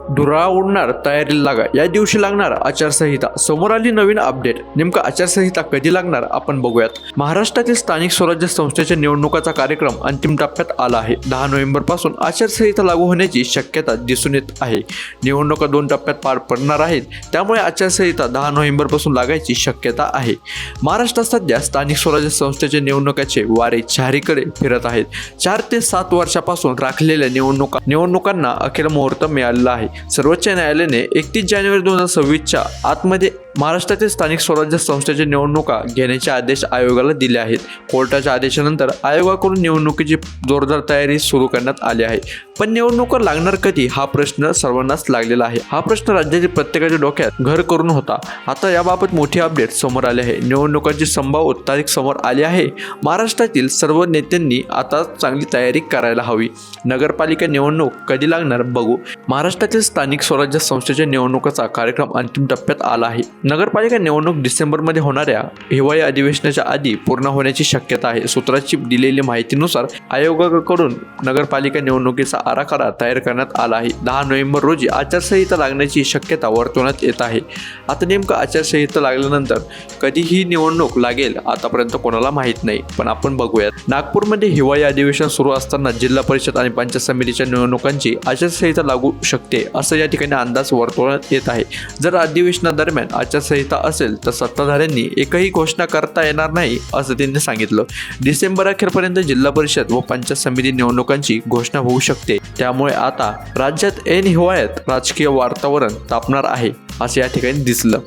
धुरा उडणार तयारी लागा. या दिवशी लागणार आचारसंहिता. समोर आली नवीन अपडेट नेमकं आचारसंहिता कधी लागणार आपण बघूयात. महाराष्ट्रातील स्थानिक स्वराज्य संस्थेच्या निवडणुकाचा कार्यक्रम अंतिम टप्प्यात आला आहे. दहा नोव्हेंबरपासून आचारसंहिता लागू होण्याची शक्यता दिसून येत आहे. निवडणुका दोन टप्प्यात पार पडणार आहेत. त्यामुळे आचारसंहिता दहा नोव्हेंबरपासून लागायची शक्यता आहे. महाराष्ट्रात सध्या स्थानिक स्वराज्य संस्थेच्या निवडणुकाचे वारे चारीकडे फिरत आहेत. चार ते सात वर्षापासून राखलेल्या निवडणुका निवडणुकांना अखेर मुहूर्त मिळालेला आहे. सर्वोच्च न्यायालयाने एकतीस जानेवारी दोन हजार सव्वीसच्या आतमध्ये महाराष्ट्रातील स्थानिक स्वराज्य संस्थेच्या निवडणुका घेण्याचे आदेश आयोगाला दिले आहेत. कोर्टाच्या आदेशानंतर आयोगाकडून निवडणुकीची जोरदार तयारी सुरू करण्यात आली आहे. पण निवडणुका लागणार कधी? हा प्रश्न सर्वांनाच लागलेला आहे. हा प्रश्न राज्यातील प्रत्येकाच्या डोक्यात घर करून होता. आता याबाबत मोठी अपडेट समोर आले आहे. निवडणुकांची संभाव्य तारीख समोर आली आहे. महाराष्ट्रातील सर्व नेत्यांनी आता चांगली तयारी करायला हवी. नगरपालिका निवडणूक कधी लागणार बघू. महाराष्ट्रातील स्थानिक स्वराज्य संस्थेच्या निवडणुकाचा कार्यक्रम अंतिम टप्प्यात आला आहे. नगरपालिका निवडणूक डिसेंबरमध्ये होणाऱ्या हिवाळी अधिवेशनाच्या आधी पूर्ण होण्याची शक्यता आहे. सूत्राची दिलेली माहितीनुसार आयोगाकडून नगरपालिका निवडणुकीचा आराखडा तयार करण्यात आला आहे. दहा नोव्हेंबर रोजी आचारसंहिता लागण्याची शक्यता वर्तवण्यात येत आहे. आता नेमकं आचारसंहिता लागल्यानंतर कधी ही निवडणूक लागेल आतापर्यंत कोणाला माहीत नाही. पण आपण बघूयात. नागपूरमध्ये हिवाळी अधिवेशन सुरू असताना जिल्हा परिषद आणि पंचायत समितीच्या निवडणुकांची आचारसंहिता लागू शकते असं या ठिकाणी अंदाज वर्तवण्यात येत आहे. जर अधिवेशनादरम्यान आचार आचारसंहिता असेल तर सत्ताधाऱ्यांनी एकही घोषणा करता येणार नाही असं त्यांनी सांगितलं. डिसेंबर अखेरपर्यंत जिल्हा परिषद व पंचायत समिती निवडणुकांची घोषणा होऊ शकते. त्यामुळे आता राज्यात ऐन हिवाळ्यात राजकीय वातावरण तापणार आहे असं या ठिकाणी दिसलं.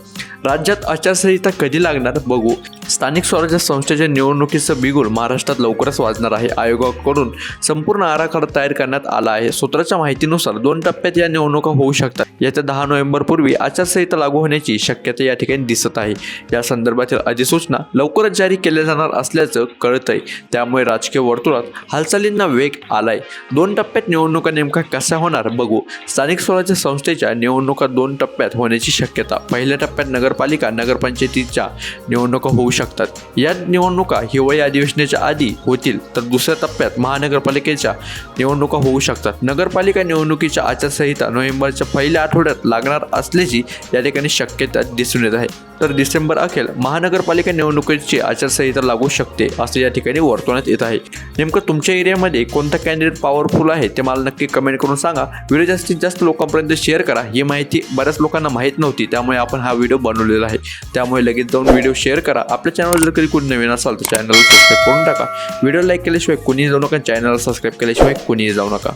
राज्यात आचारसंहिता कधी लागणार बघू. स्थानिक स्वराज्य संस्थेच्या निवडणुकीचं बिगुल महाराष्ट्रात लवकरच वाजणार आहे. आयोगाकडून संपूर्ण आराखडा तयार करण्यात आला आहे. सूत्राच्या माहितीनुसार दोन टप्प्यात या निवडणुका होऊ शकतात. याच्या दहा नोव्हेंबर पूर्वी आचारसंहिता लागू होण्याची शक्यता या ठिकाणी दिसत आहे. या संदर्भातील अधिसूचना लवकरच जारी केल्या जाणार असल्याचं कळतंय. त्यामुळे राजकीय वर्तुळात हालचालींना वेग आलाय. दोन टप्प्यात निवडणुका नेमका कशा होणार बघू. स्थानिक स्वराज्य संस्थेच्या निवडणुका दोन टप्प्यात होण्याची शक्यता. पहिल्या टप्प्यात नगरपालिका नगरपंचायतीच्या निवडणुका होऊ शकतात. या निवडणुका हिवाळी अधिवेशनाच्या आधी होतील तर दुसऱ्या टप्प्यात महानगरपालिकेच्या निवडणुका होऊ शकतात. नगरपालिका निवडणुकीच्या आचारसंहिता नोव्हेंबरच्या पहिल्या आठवड्यात लागणार असल्याची या ठिकाणी शक्यता दिसून येत आहे. तर डिसेंबर अखेर महानगरपालिका निवडणुकीची आचारसंहिता लागू शकते असं या ठिकाणी वर्तवण्यात येत आहे. नेमकं तुमच्या एरियामध्ये कोणता कॅन्डिडेट पॉवरफुल आहे ते मला नक्की कमेंट करून सांगा. व्हिडिओ जास्तीत जास्त लोकांपर्यंत शेअर करा. ही माहिती बऱ्याच लोकांना माहीत नव्हती त्यामुळे आपण हा व्हिडिओ बनवलेला आहे. त्यामुळे लगेच जाऊन व्हिडिओ शेअर करा. आपल्या आपल्या चॅनल जर कधी कोणी नवीन असाल तर चॅनलला सबस्क्राईब करून टाका. व्हिडिओ लाईक केल्याशिवाय कोणीही जाऊ नका चॅनलला सबस्क्राईब केल्याशिवाय कोणीही जाऊ नका.